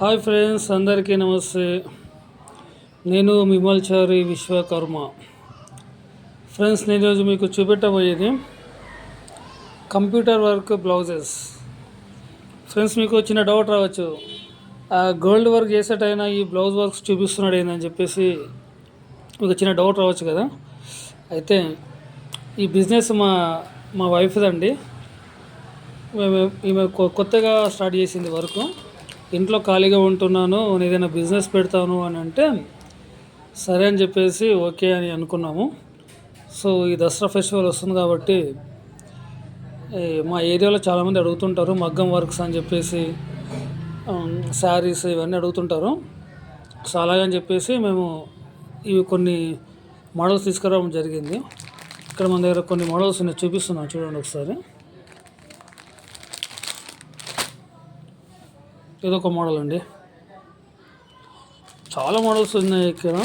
Hi friends అందరికీ నమస్తే. నేను మిమల్చారి విశ్వకర్మ. ఫ్రెండ్స్ నేను ఈరోజు మీకు చూపెట్టబోయేది కంప్యూటర్ వర్క్ బ్లౌజెస్. ఫ్రెండ్స్ మీకు వచ్చిన డౌట్ రావచ్చు. ఆ గోల్డ్ వర్క్ చేసేటైనా ఈ బ్లౌజ్ వర్క్స్ చూపిస్తున్నాడు ఏందని చెప్పేసి మీకు చిన్న డౌట్ రావచ్చు కదా. అయితే ఈ బిజినెస్ మా మా వైఫ్దండి. మేము ఈమె కొ- కొత్తగా స్టార్ట్ చేసింది వర్క్. ఇంట్లో ఖాళీగా ఉంటున్నాను నేను ఏదైనా బిజినెస్ పెడతాను అని అంటే సరే అని చెప్పేసి ఓకే అని అనుకున్నాము. సో ఈ దసరా ఫెస్టివల్ వస్తుంది కాబట్టి మా ఏరియాలో చాలామంది అడుగుతుంటారు మగ్గం వర్క్స్ అని చెప్పేసి శారీస్ ఇవన్నీ అడుగుతుంటారు. సో అలాగని చెప్పేసి మేము ఇవి కొన్ని మోడల్స్ తీసుకురావడం జరిగింది. ఇక్కడ మన దగ్గర కొన్ని మోడల్స్ ఉన్నాయి చూపిస్తున్నాను చూడండి ఒకసారి. ఇదొక మోడల్ అండి. చాలా మోడల్స్ ఉన్నాయి ఇక్కడ.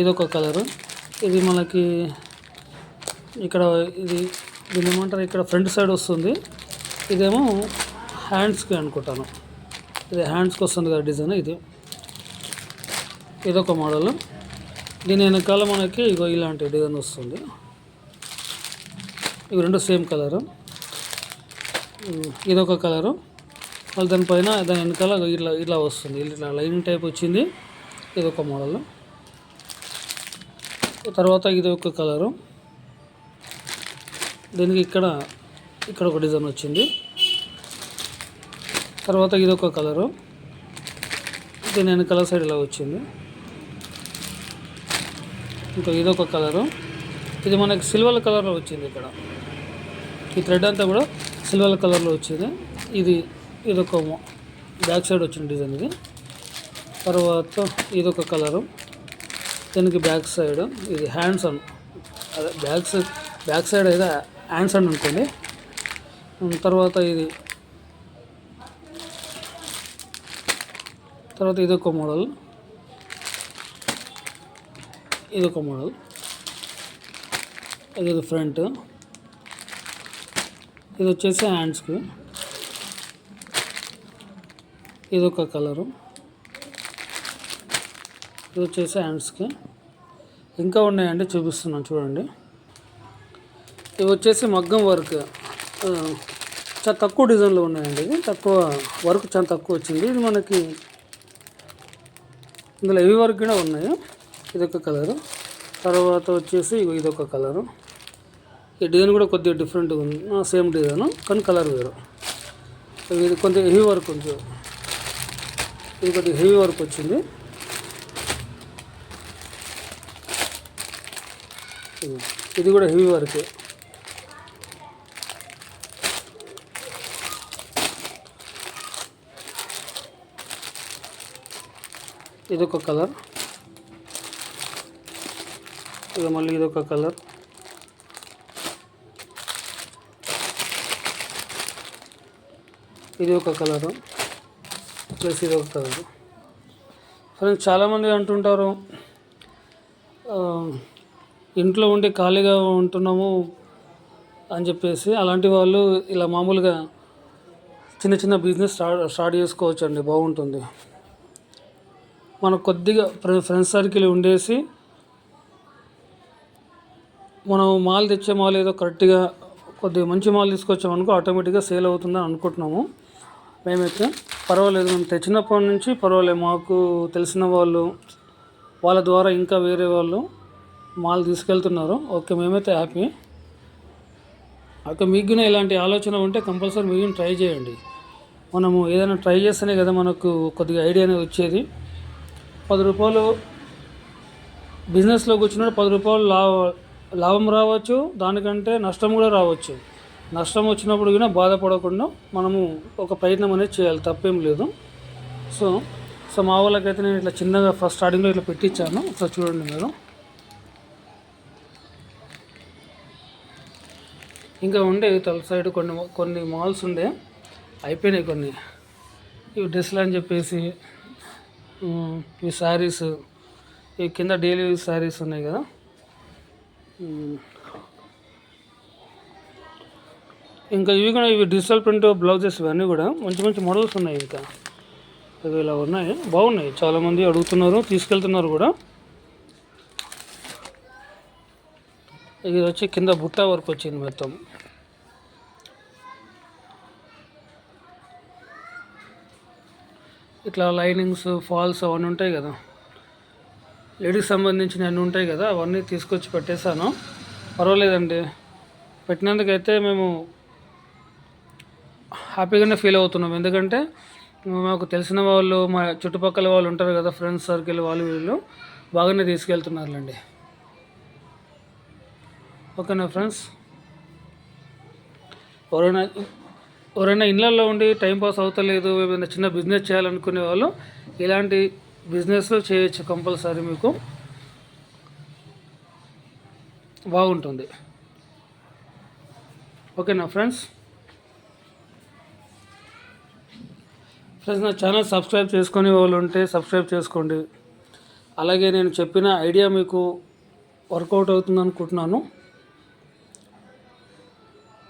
ఇదొక కలరు ఇది మనకి ఇక్కడ ఇది దీన్ని ఏమంటారు? ఇక్కడ ఫ్రంట్ సైడ్ వస్తుంది. ఇదేమో హ్యాండ్స్కి అనుకుంటాను. ఇది హ్యాండ్స్కి వస్తుంది కదా డిజైన్ ఇది. ఇదొక మోడల్ దీని వెనకాల మనకి ఇగో ఇలాంటి డిజైన్ వస్తుంది. ఇవి రెండు సేమ్ కలరు ఇదొక కలరు మళ్ళీ దానిపైన దాని వెనకాల ఇట్లా ఇట్లా వస్తుంది. ఇట్లా లైన్ టైప్ వచ్చింది. ఇది ఒక మోడల్ తర్వాత ఇది ఒక కలరు దీనికి ఇక్కడ ఇక్కడ ఒక డిజైన్ వచ్చింది. తర్వాత ఇది ఒక కలరు దీని వెనకాల సైడ్ ఇలా వచ్చింది. ఇంకా ఇదొక కలరు ఇది మనకి సిల్వర్ కలర్లో వచ్చింది ఇక్కడ. ఈ థ్రెడ్ అంతా కూడా సిల్వర్ కలర్లో వచ్చింది. ఇది ఇదొక బ్యాక్ సైడ్ వచ్చిన డిజైన్ ఇది. తర్వాత ఇదొక కలరు. దీనికి బ్యాక్ సైడ్ ఇది హ్యాండ్స్ అన్ అదే బ్యాక్ సైడ్ బ్యాక్ సైడ్ అయితే హ్యాండ్స్ అని అనుకోండి తర్వాత ఇది. తర్వాత ఇదొక మోడల్. ఇదొక మోడల్. ఇది ఫ్రంట్. ఇది వచ్చేసి హ్యాండ్స్కి. ఇది ఒక కలరు. ఇది వచ్చేసి హ్యాండ్స్కి ఇంకా ఉన్నాయండి చూపిస్తున్నాను చూడండి. ఇవి వచ్చేసి మగ్గం వర్క్. చాలా తక్కువ డిజైన్లో ఉన్నాయండి ఇది తక్కువ వర్క్ చాలా తక్కువ వచ్చింది. ఇది మనకి ఇందులో హెవీ వర్క్ కూడా ఉన్నాయి. ఇదొక కలరు. తర్వాత వచ్చేసి ఇదొక కలరు. ఈ డిజైన్ కూడా కొద్దిగా డిఫరెంట్గా ఉంది. సేమ్ డిజైన్ కానీ కలర్ వేరు. ఇది కొద్దిగా హెవీ వర్క్ ఉంది. ఇది కొద్దిగా హెవీ వర్క్ వచ్చింది. ఇది. కూడా హెవీ వర్క్. ఇది ఒక కలర్. ఇక మళ్ళీ ఇది ఒక కలర్. ఇది ఒక కలరు. ప్లస్ ఇది ఒక కలరు ఫ్రెండ్స్ చాలామంది అంటుంటారు ఇంట్లో ఉండి ఖాళీగా ఉంటున్నాము అని చెప్పేసి అలాంటి వాళ్ళు ఇలా మామూలుగా చిన్న చిన్న బిజినెస్ స్టార్ట్ స్టార్ట్ చేసుకోవచ్చు అండి బాగుంటుంది. మనకు కొద్దిగా ఫ్రెండ్స్ సర్కిల్ ఉండేసి మనం మాల్ తెచ్చే మాల్ ఏదో కరెక్ట్గా కొద్దిగా మంచి మాల్ తీసుకొచ్చామనుకో ఆటోమేటిక్గా సేల్ అవుతుందని అనుకుంటున్నాము. మేమైతే పర్వాలేదు మేము తెచ్చినప్పటి నుంచి పర్వాలేదు. మాకు తెలిసిన వాళ్ళు వాళ్ళ ద్వారా ఇంకా వేరే వాళ్ళు మాల్ తీసుకెళ్తున్నారు. ఓకే మేమైతే హ్యాపీ. ఓకే మీకు కూడా ఇలాంటి ఆలోచన ఉంటే కంపల్సరీ మీరు ట్రై చేయండి. మనము ఏదైనా ట్రై చేస్తేనే కదా మనకు కొద్దిగా ఐడియా అనేది వచ్చేది. పది రూపాయలు బిజినెస్లో కూర్చున్నప్పుడు పది రూపాయలు లాభ లాభం రావచ్చు దానికంటే నష్టం కూడా రావచ్చు. నష్టం వచ్చినప్పుడు కూడా బాధపడకుండా మనము ఒక ప్రయత్నం అనేది చేయాలి తప్పేం లేదు. సో సో మా వాళ్ళకైతే నేను ఇట్లా చిన్నగా ఫస్ట్ స్టార్టింగ్లో ఇట్లా పెట్టించాను. ఒకసారి చూడండి మీరు. ఇంకా ఉండే తల సైడ్ కొన్ని కొన్ని మాల్స్ ఉండే. అయిపోయినాయి కొన్ని. ఇవి డ్రెస్సులు అని చెప్పేసి ఈ ఇవి శారీస్ ఈ కింద డైలీ శారీస్ ఉన్నాయి కదా. ఇంకా ఇవి కూడా ఇవి డిజిటల్ ప్రింట్ బ్లౌజెస్ ఇవన్నీ కూడా మంచి మంచి మోడల్స్ ఉన్నాయి ఇంకా. అవి ఇలా ఉన్నాయి. బాగున్నాయి. చాలామంది అడుగుతున్నారు తీసుకెళ్తున్నారు కూడా. ఇది వచ్చి కింద బుట్ట వరకు వచ్చింది మొత్తం. ఇట్లా లైనింగ్స్ ఫాల్స్ అవన్నీ ఉంటాయి కదా. లేడీస్ సంబంధించిన అన్నీ ఉంటాయి కదా అవన్నీ తీసుకొచ్చి పెట్టేశాను. పర్వాలేదండి. పెట్టినందుకైతే మేము హ్యాపీగానే ఫీల్ అవుతున్నాం. ఎందుకంటే మాకు తెలిసిన వాళ్ళు మా చుట్టుపక్కల వాళ్ళు ఉంటారు కదా ఫ్రెండ్స్ సర్కిల్ వాళ్ళు వీళ్ళు బాగానే తీసుకెళ్తున్నారులేండి. ఓకేనా ఫ్రెండ్స్ ఎవరైనా ఎవరైనా ఇళ్ళల్లో ఉండి టైం పాస్ అవుతలేదు ఏమైనా చిన్న బిజినెస్ చేయాలనుకునే వాళ్ళు ఇలాంటి బిజినెస్లో చేయొచ్చు కంపల్సరీ మీకు. బాగుంటుంది. ఓకేనా ఫ్రెండ్స్ ఫ్రెండ్స్ నా ఛానల్ సబ్స్క్రైబ్ చేసుకునే వాళ్ళు ఉంటే సబ్స్క్రైబ్ చేసుకోండి. అలాగే నేను చెప్పిన ఐడియా మీకు వర్కౌట్ అవుతుంది అనుకుంటున్నాను.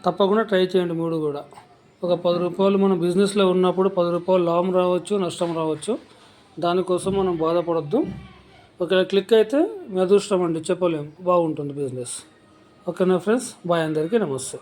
తప్పకుండా ట్రై చేయండి మూడు కూడా. ఒక పది రూపాయలు మనం బిజినెస్లో ఉన్నప్పుడు పది రూపాయలు లాభం రావచ్చు నష్టం రావచ్చు. దానికోసం మనం బాధపడద్దు. ఒకవేళ క్లిక్ అయితే మీ అదృష్టం అండి చెప్పలేము బాగుంటుంది బిజినెస్ ఓకేనా ఫ్రెండ్స్ బాయ్ అందరికీ నమస్తే.